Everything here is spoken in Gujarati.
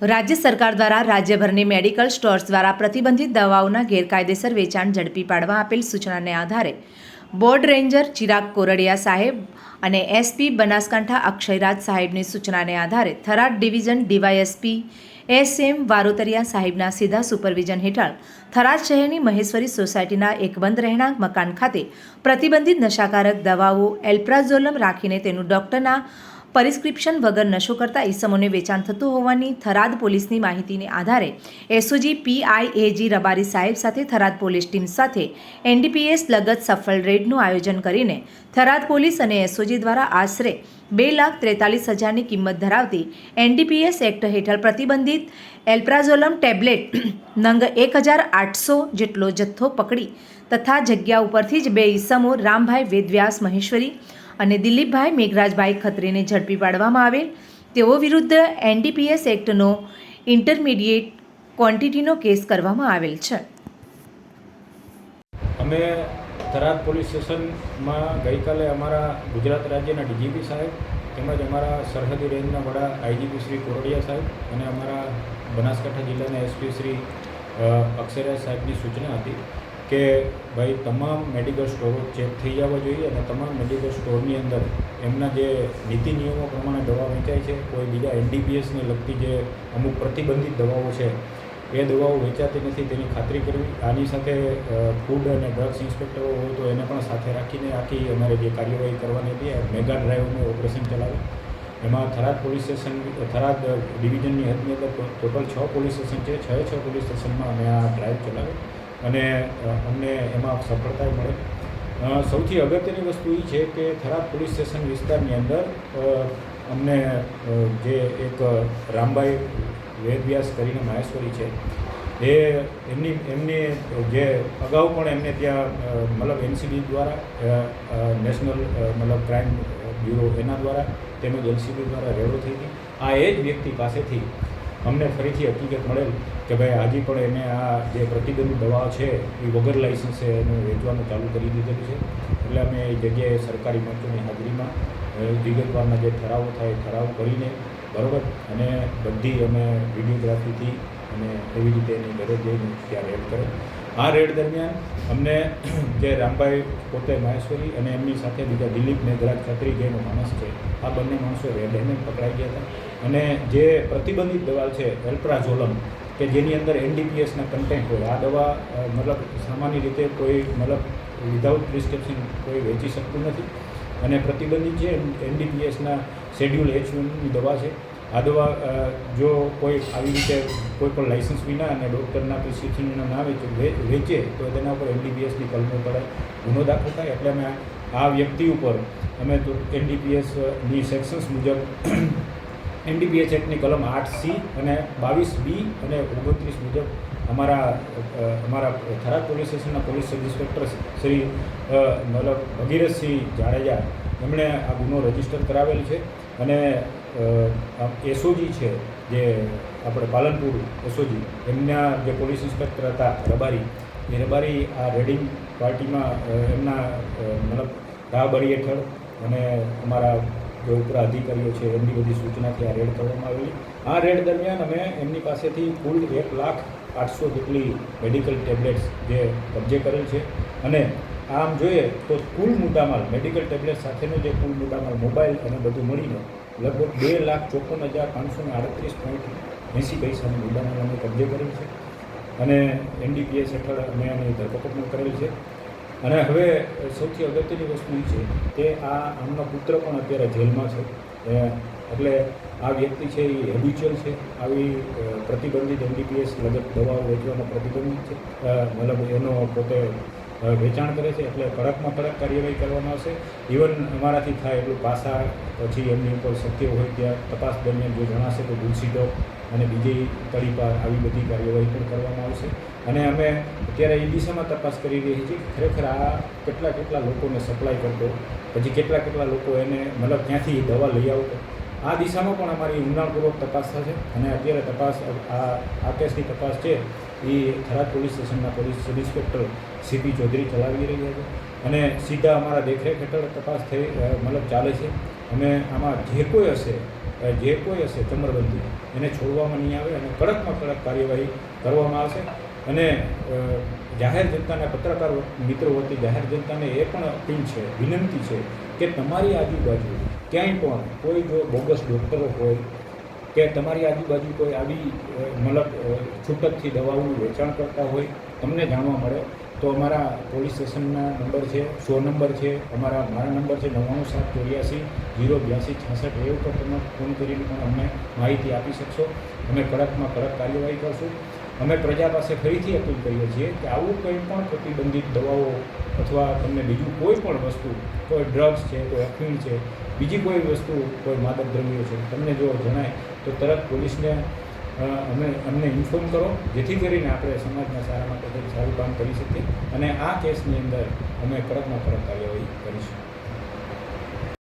રાજ્ય સરકાર દ્વારા રાજ્યભરની મેડિકલ સ્ટોર્સ દ્વારા પ્રતિબંધિત દવાઓના ગેરકાયદેસર વેચાણ ઝડપી પાડવા આપેલ સૂચનાને આધારે બોર્ડ રેન્જર ચિરાગ કોરડિયા સાહેબ અને એસપી બનાસકાંઠા અક્ષયરાજ સાહેબની સૂચનાને આધારે Tharad division DYSP S M Varotariya સાહેબના સીધા સુપરવિઝન હેઠળ થરાદ શહેરની મહેશ્વરી સોસાયટીના એક બંધ રહેણાંક મકાન ખાતે પ્રતિબંધિત નશાકારક દવાઓ એલ્પ્રાઝોલમ રાખીને તેનું ડૉક્ટરના પરિસ્ક્રિપ્શન વગર નશો કરતા ઈસમોને વેચાણ થતું હોવાની થરાદ પોલીસની માહિતીને આધારે એસઓજી પીઆઈએજી રબારી સાહેબ સાથે થરાદ પોલીસ ટીમ સાથે એનડીપીએસ લગત સફળ રેડનું આયોજન કરીને થરાદ પોલીસ અને એસઓજી દ્વારા આશરે બે લાખ ત્રેતાલીસ હજારની કિંમત ધરાવતી એનડીપીએસ એક્ટ હેઠળ પ્રતિબંધિત એલ્પ્રાઝોલમ ટેબ્લેટ નંગ એક હજાર આઠસો જેટલો જથ્થો પકડી તથા જગ્યા ઉપરથી જ બે ઈસમો રામભાઈ વેદવ્યાસ મહેશ્વરી અને દિલીપભાઈ મેઘરાજભાઈ ખત્રીને ઝડપી પાડવામાં આવેલ. તેઓ વિરુદ્ધ એનડીપીએસ એક્ટનો ઇન્ટરમીડિયેટ ક્વોન્ટિટીનો કેસ કરવામાં આવેલ છે. અમે થરાદ પોલીસ સ્ટેશનમાં ગઈકાલે અમારા ગુજરાત રાજ્યના ડીજીપી સાહેબ તેમજ અમારા સરહદી રેન્જના વડા આઈજીપી શ્રી કોરડિયા સાહેબ અને અમારા બનાસકાંઠા જિલ્લાના એસપી શ્રી અ, સાહેબની સૂચના હતી. કે ભાઈ તમામ મેડિકલ સ્ટોરો ચેક થઈ જવા જોઈએ અને તમામ મેડિકલ સ્ટોરની અંદર એમના જે નીતિ નિયમો પ્રમાણે દવા વેચાય છે, કોઈ બીજા એનડીપીએસને લગતી જે અમુક પ્રતિબંધિત દવાઓ છે, એ દવાઓ વેચાતી નથી, તેની ખાતરી કરવી. આની સાથે ફૂડ અને ડ્રગ્સ ઇન્સ્પેક્ટરો હોય તો એને પણ સાથે રાખીને આખી અમારે જે કાર્યવાહી કરવાની હતી મેગા ડ્રાઈવનું ઓપરેશન ચલાવ્યું એમાં થરાદ પોલીસ સ્ટેશન, થરાદ ડિવિઝનની હદની અંદર ટોટલ છ પોલીસ સ્ટેશન છે, છ છ પોલીસ સ્ટેશનમાં અમે આ ડ્રાઈવ ચલાવી અને અમને એમાં સફળતા મળે. સૌથી અગત્યની વસ્તુ એ છે કે થરાદ પોલીસ સ્ટેશન વિસ્તારની અંદર અમને જે એક રામભાઈ વેદવ્યાસ કરીને માહેશ્વરી છે, એ એમની એમની જે અગાઉ પણ એમને ત્યાં મતલબ એનસીબી દ્વારા નેશનલ મતલબ ક્રાઇમ બ્યુરો એના દ્વારા તેમજ એનસીબી દ્વારા રેડો થઈ હતી આ એ જ વ્યક્તિ પાસેથી અમને ફરીથી હકીકત મળેલ કે ભાઈ આજે પણ એને આ જે પ્રતિબંધિત દવા છે, એ વગર લાઇસન્સે એનું વેચવાનું ચાલુ કરી દીધેલું છે. એટલે અમે એ જગ્યાએ સરકારી મંત્રીની હાજરીમાં વિગતવારના જે ઠરાવો થાય એ ઠરાવ કરીને બરાબર અને બધી અમે વિડીયોગ્રાફીથી અને એવી રીતે એની ઘરે જઈને ત્યાં રેડ કરે. આ રેડ દરમિયાન અમને જે રામભાઈ પોતે મહેશ્વરી અને એમની સાથે બીજા દિલીપ મેઘરાજ ખત્રી જેનો માણસ છે, આ બંને માણસો રેડ એને પકડાઈ ગયા હતા. અને જે પ્રતિબંધિત દવા છે એલ્ટ્રાઝોલમ કે જેની અંદર એનડીપીએસના કન્ટેન્ટ હોય, આ દવા મતલબ સામાન્ય રીતે કોઈ, મતલબ વિધાઉટ પ્રિસ્ક્રિપ્શન કોઈ વેચી શકતું નથી. અને પ્રતિબંધિત છે એનડીપીએસના શેડ્યુલ એચ વનની દવા છે, આ દવા જો કોઈ આવી રીતે કોઈ પણ લાઇસન્સ વિના અને ડૉક્ટરના પ્રિસ્ક્રિપ્શન વિના ના વેચે વેચે, તો તેના ઉપર એનડીપીએસની કલમો પડે ગુનો દાખલ થાય. એટલે અમે આ વ્યક્તિ ઉપર અમે એનડીપીએસની સેક્શન્સ મુજબ એનડીપીએસ એક્ટની કલમ આઠ સી અને બાવીસ બી અને ઓગણત્રીસ મુજબ અમારા અમારા થરાદ પોલીસ સ્ટેશનના પોલીસ સબ ઇન્સ્પેક્ટર શ્રી મતલબ ભગીરથસિંહ જાડેજા એમણે આ ગુનો રજિસ્ટર કરાવેલ છે અને એસઓજી છે જે આપણે પાલનપુર એસઓજી એમના જે પોલીસ ઇન્સ્પેક્ટર હતા રબારી, એ રબારી આ રેડિંગ પાર્ટીમાં એમના મતલબ રાહબરી હેઠળ અને અમારા જે ઉપરા અધિકારીઓ છે એમની બધી સૂચનાથી આ રેડ કરવામાં આવેલી. આ રેડ દરમિયાન અમે એમની પાસેથી કુલ એક લાખ આઠસો જેટલી મેડિકલ ટેબ્લેટ્સ જે કબજે કરેલ છે. અને આમ જોઈએ તો કુલ મુદ્દામાલ, મેડિકલ ટેબ્લેટ સાથેનો જે કુલ મુદ્દામાલ, મોબાઈલ અને બધું મળીને લગભગ બે લાખ ચોપન હજાર પાંચસો ને આડત્રીસ પોઈન્ટ એંસી પૈસાનું મુદ્દામાલ અમે કબજે કરેલ છે. અને એનડીપીએસ હેઠળ અમે એની ધરપકડ કરેલ છે. અને હવે સૌથી અગત્યની વસ્તુ એ છે કે આ આમનો પુત્ર પણ અત્યારે જેલમાં છે. એટલે આ વ્યક્તિ છે એ હેબિચ્યુઅલ છે. આવી પ્રતિબંધિત એનડીપીએસ લગત દવાઓ વેચવાનો પ્રતિબંધિત છે. મતલબ એનો પોતે વેચાણ કરે છે. એટલે કડકમાં કડક કાર્યવાહી કરવામાં આવશે. ઇવન અમારાથી થાય એટલું પાસા પછી એમની ઉપર શક્ય હોય ત્યાં તપાસ દરમિયાન જો જણાશે તો ગુલસીટો અને બીજી તડીપાર આવી બધી કાર્યવાહી પણ કરવામાં આવશે. અને અમે અત્યારે એ દિશામાં તપાસ કરી રહી છીએ ખરેખર આ કેટલા કેટલા લોકોને સપ્લાય કરતો, પછી કેટલા કેટલા લોકો એને મતલબ ક્યાંથી દવા લઈ આવતો. આ દિશામાં પણ અમારી ઊંડાણપૂર્વક તપાસ થશે અને અત્યારે તપાસ, આ આ કેસની તપાસ છે એ થરાદ પોલીસ સ્ટેશનના police sub inspector CP Chaudhary ચલાવી રહ્યા છે. અને સીધા અમારા દેખરેખ હેઠળ તપાસ થઈ મતલબ ચાલે છે. અમે આમાં જે કોઈ હશે જે કોઈ હશે ચમરબંધી, એને છોડવામાં નહીં આવે અને કડકમાં કડક કાર્યવાહી કરવામાં આવશે. અને જાહેર જનતાના પત્રકાર મિત્રો વતી જાહેર જનતાને એ પણ અપીલ છે, વિનંતી છે કે તમારી આજુબાજુ ક્યાંય પણ કોઈ જો બોગસ ડૉક્ટરો હોય કે તમારી આજુબાજુ કોઈ આવી મતલબ છૂટકથી દવાઓનું વેચાણ કરતા હોય, તમને જાણવા મળે, તો અમારા પોલીસ સ્ટેશનના નંબર છે, સો નંબર છે, અમારા, મારા નંબર છે નવ્વાણું સાત ચોર્યાસી જીરો બ્યાસી છાસઠ, એ ઉપર તમે ફોન કરીને પણ અમને માહિતી આપી શકશો. અમે કડકમાં કડક કાર્યવાહી કરશું. અમે પ્રજા પાસે ફરીથી અપીલ કરીએ છીએ કે આવું કંઈ પણ પ્રતિબંધિત દવાઓ અથવા તમને બીજું કોઈ પણ વસ્તુ, કોઈ ડ્રગ્સ છે, કોઈ અફીણ છે, બીજી કોઈ વસ્તુ, કોઈ માદક દ્રવ્યો છે, તમને જો જણાય, તો તરત પોલીસને અમે અમને ઇન્ફોર્મ કરો, જેથી કરીને આપણે સમાજના સારા માટે સારું કામ કરી શકીએ અને આ કેસની અંદર અમે કડકમાં કડક કાર્યવાહી કરીશું.